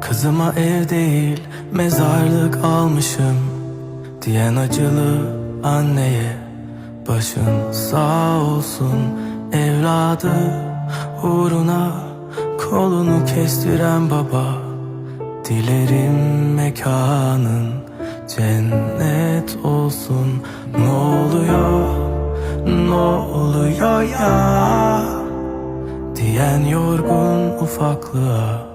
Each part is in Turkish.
Kızıma ev değil mezarlık almışım Diyen acılı anneye. Başın sağ olsun evladı Uğruna kolunu kestiren baba. Dilerim mekanın cennet olsun. Ne oluyor, ne oluyor ya? Diyen yorgun ufaklığa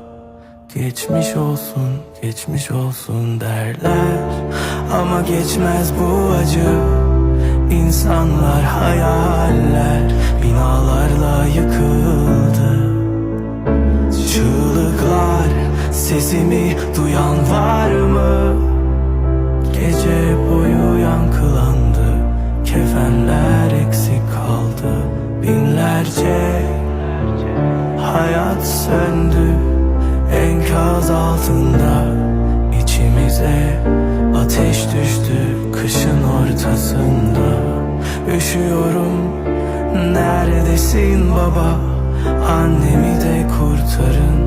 Geçmiş olsun, geçmiş olsun derler. Ama geçmez bu acı İnsanlar hayaller. Binalarla yıkıldı. Çığlıklar Sesimi duyan var mı? Gece boyu yankılandı Hayat söndü enkaz altında içimize ateş düştü kışın ortasında. Üşüyorum neredesin baba? Annemi de kurtarın.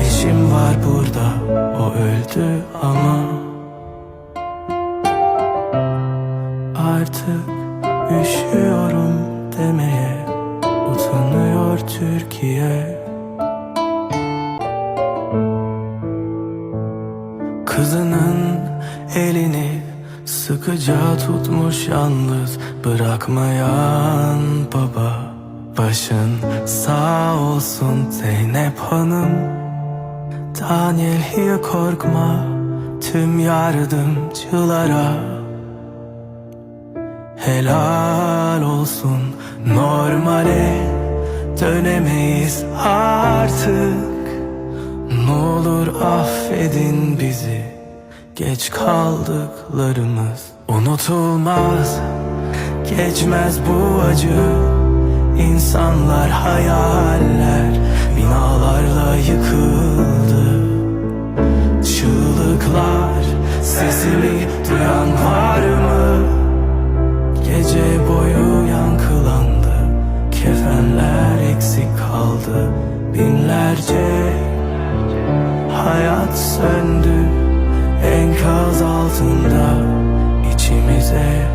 Eşim var burada o öldü ama. Artık üşüyorum demeye Utanıyor Türkiye. Kızının elini sıkıca tutmuş yalnız Bırakmayan baba Başın sağ olsun Zeynep Hanım. Daniel hiç korkma tüm yardımcılara Helal olsun normale dönemeyiz artık. Ne olur affedin bizi geç kaldıklarımız. Unutulmaz geçmez bu acı. İnsanlar hayaller binalarla yıkıldı kaldı Binlerce. Hayat söndü Enkaz altında içimize